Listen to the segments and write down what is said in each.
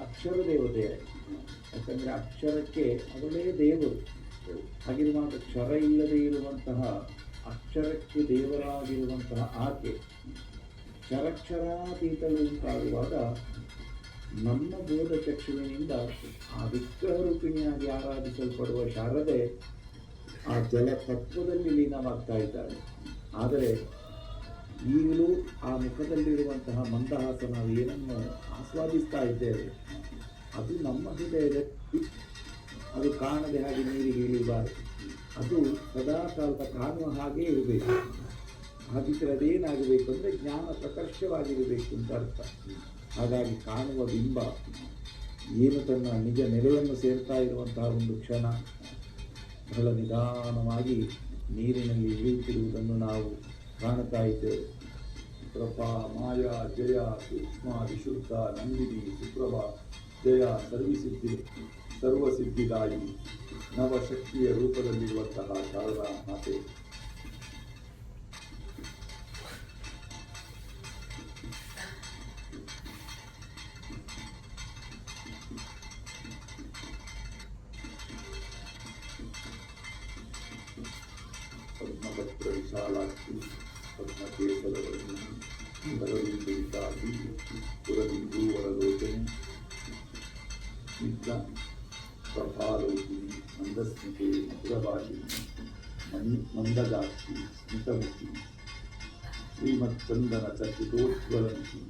ಅಕ್ಷರ ದೇವತೆ. ಯಾಕಂದರೆ ಅಕ್ಷರಕ್ಕೆ ಅವಳೇ ದೇವರು. ಹಾಗಿರುವಾಗ ಕ್ಷರ ಇಲ್ಲದೇ ಇರುವಂತಹ ಅಕ್ಷರಕ್ಕೆ ದೇವರಾಗಿರುವಂತಹ ಆಕೆ. ಕ್ಷರಕ್ಷರಾತೀತಲು ಉಂಟಾಗುವಾಗ ನಮ್ಮ ಬೋಧ ಚಕ್ಷುವಿನಿಂದ ಆ ವಿಗ್ರಹ ರೂಪಿಣಿಯಾಗಿ ಆರಾಧಿಸಲ್ಪಡುವ ಶಾರದೆ ಆ ಜಲ ತತ್ವದಲ್ಲಿ ಲೀನವಾಗ್ತಾ ಇದ್ದಾಳೆ. ಆದರೆ ಈಗಲೂ ಆ ಮುಖದಲ್ಲಿರುವಂತಹ ಮಂದಹಾಸ ನಾವು ಏನನ್ನು ಆಸ್ವಾದಿಸ್ತಾ ಇದ್ದೇವೆ, ಅದು ನಮ್ಮ ಹೃದಯದ. ಅದು ಕಾಣದೆ ಹಾಗೆ ನೀರಿಗೆ ಇಳಿಬಾರದು. ಅದು ಸದಾ ಕಾಲದ ಕಾಣುವ ಹಾಗೆ ಇರಬೇಕು. ಹಾಗಿದ್ರೆ ಅದೇನಾಗಬೇಕು ಅಂದರೆ ಜ್ಞಾನ ಪ್ರಕರ್ಷವಾಗಿರಬೇಕು ಅಂತ ಅರ್ಥ. ಹಾಗಾಗಿ ಕಾಣುವ ಬಿಂಬ, ಏನು ತನ್ನ ನಿಜ ನೆಲೆಯನ್ನು ಸೇರ್ತಾ ಇರುವಂತಹ ಒಂದು ಕ್ಷಣ, ಬಹಳ ನಿಧಾನವಾಗಿ ನೀರಿನಲ್ಲಿ ಇಳಿಯುತ್ತಿರುವುದನ್ನು ನಾವು ಕಾಣುತ್ತಾ ಇದ್ದೇವೆ. ಕೃಪಾ ಮಾಯಾ ಜಯ ಸೂಕ್ಷ್ಮ ವಿಶುದ್ಧ ನಂದಿನಿ ಸುಪ್ರಭಾ ಜಯ ಸರ್ವಿಸಿದ್ಧಿ ಸರ್ವಸಿದ್ಧಿದಾಯಿ ನವಶಕ್ತಿಯ ರೂಪದಲ್ಲಿರುವಂತಹ ಶಾರದಾ ಮಾತೆ ಪದ್ಮಪತ್ರ ವಿಶಾಲಾಕ್ಷಿ ಪದ್ಮಕೇಶಲವನ್ನು ಬರದಿಂದು ವಿಕಾಸಿ ಪುರದಿಂದು ವರಲೋಚನೆ ಸ್ನಿಗ್ಧ ಪ್ರಭಾಲೋಕಿನಿ ಮಂದಸ್ಮಿತೆ ಮಧುರಭಾಷಿಣಿ ಮಣಿ ಮಂದಗಾಕ್ಷಿ ಸ್ಮಿತಮುಖಿ ಶ್ರೀಮಚ್ಚಂದನ ಚರ್ಚಿತೋಜ್ವಲಂಕಿ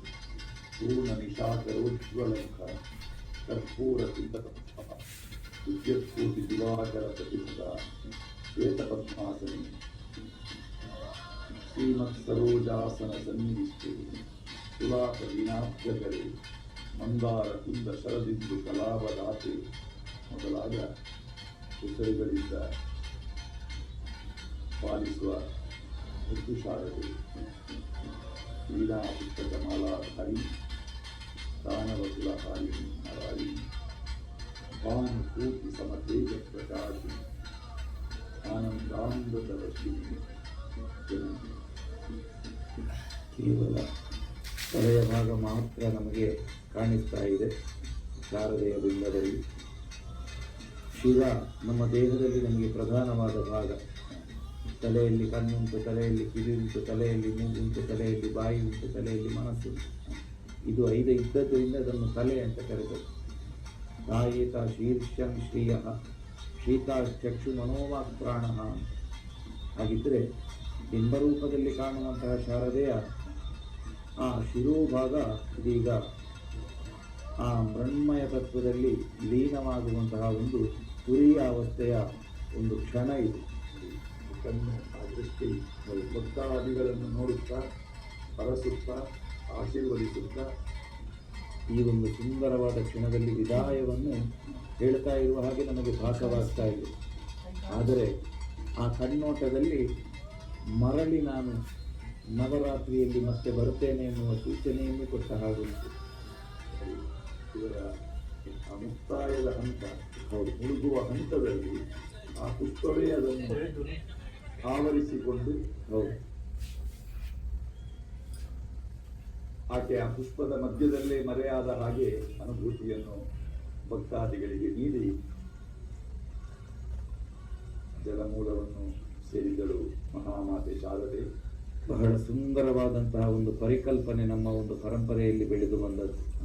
ಪೂರ್ಣ ನಿಶಾಕರೋಜ್ವಲಂಕ ಕರ್ಪೂರ ಚಿಂತಕಪುಷ್ಪ ವಿದ್ಯುತ್ಕೋಟಿ ದಿವಾಕರ ಪ್ರತಿಭದ ಶ್ವೇತಪದ್ಮಾಸನಿ ಶ್ರೀಮತ್ ಸರೋಜಾಸನ ಸನ್ನಿಧಿಷ್ಠೆ ತುಲಾಪದಿನಾಭ್ಯಗರೆ ಮಂದಾರ ಕುಂದ ಶರದಿಂದು ಕಲಾವದಾತೆ ಮೊದಲಾದ ಹೆಸರುಗಳಿಂದ ಪಾಲಿಸುವ ಋತುಶಾರದೆ ಲೀಲಾ ಪುಸ್ತಕ ಮಾಲಾಧಾರಿ ದಾನವ ಕುಲಹಾರಿಣಿ ನಾರಾಯಣಿ ಭಾನುಭೂತಿ ಸಮತೇಜ ಪ್ರಕಾಶಿ ಆನಂದಾಮೃತವರ್ಷಿಣಿ ಜನನಿ ಕೇವಲ ತಲೆಯ ಭಾಗ ಮಾತ್ರ ನಮಗೆ ಕಾಣಿಸ್ತಾ ಇದೆ. ಶಾರದೆಯ ಬಿಂಬದಲ್ಲಿ ಶಿವ ನಮ್ಮ ದೇಹದಲ್ಲಿ ನಮಗೆ ಪ್ರಧಾನವಾದ ಭಾಗ. ತಲೆಯಲ್ಲಿ ಕಣ್ಣುಂಟು ತಲೆಯಲ್ಲಿ ಕಿವಿ ಉಂಟು, ತಲೆಯಲ್ಲಿ ಮೂಗುಂಟು ತಲೆಯಲ್ಲಿ ಬಾಯಿ ಉಂಟು, ತಲೆಯಲ್ಲಿ ಮನಸ್ಸು ಇದು ಐದು ಇದ್ದದ್ದರಿಂದ ಅದನ್ನು ತಲೆ ಅಂತ ಕರೆದರು ತಾಯೇತ ಶೀರ್ಷಂ ಶ್ರೀಯ. ಶೀತ ಚಕ್ಷು ಮನೋವಾಕ್ ಪ್ರಾಣ. ಹಾಗಿದ್ದರೆ ಬಿಂಬರೂಪದಲ್ಲಿ ಕಾಣುವಂತಹ ಶಾರದೆಯ ಆ ಶಿರೋಭಾಗ ಇದೀಗ. ಆ ಮೃಣ್ಮಯ ತತ್ವದಲ್ಲಿ ಲೀನವಾಗುವಂತಹ ಒಂದು ಪುರಿಯ ಅವಸ್ಥೆಯ ಒಂದು ಕ್ಷಣ ಇದು. ಕಣ್ಣು ಆ ದೃಷ್ಟಿ ಭಕ್ತಾದಿಗಳನ್ನು ನೋಡುತ್ತಾ ಬರಸುತ್ತಾ ಆಶೀರ್ವದಿಸುತ್ತಾ, ಈ ಒಂದು ಸುಂದರವಾದ ಕ್ಷಣದಲ್ಲಿ ವಿದಾಯವನ್ನು ಹೇಳ್ತಾ ಇರುವ ಹಾಗೆ ನಮಗೆ ಭಾಸವಾಗ್ತಾ ಇದೆ. ಆದರೆ ಆ ಕಣ್ಣೋಟದಲ್ಲಿ ಮರಳಿ ನಾನು ನವರಾತ್ರಿಯಲ್ಲಿ ಮತ್ತೆ ಬರುತ್ತೇನೆ ಎನ್ನುವ ಸೂಚನೆಯನ್ನು ಕೊಟ್ಟ ಹಾಗುಂಟು ಇವರ ಮುಕ್ತಾಯದ ಹಂತ ಮುಳುಗುವ ಹಂತದಲ್ಲಿ ಆ ಪುಷ್ಪವೇ ಅದನ್ನು ಆವರಿಸಿಕೊಂಡು, ಹೌದು. ಆಕೆ ಆ ಪುಷ್ಪದ ಮಧ್ಯದಲ್ಲೇ ಮರೆಯಾದ ಹಾಗೆ ಅನುಭೂತಿಯನ್ನು ಭಕ್ತಾದಿಗಳಿಗೆ ನೀಡಿ ಜಲಮೂಲವನ್ನು ಸೇರಿದಳು ಮಹಾಮಾತೆ ಶಾರದೆ. ಬಹಳ ಸುಂದರವಾದಂತಹ ಒಂದು ಪರಿಕಲ್ಪನೆ ನಮ್ಮ ಒಂದು ಪರಂಪರೆಯಲ್ಲಿ ಬೆಳೆದು ಬಂದದ್ದು.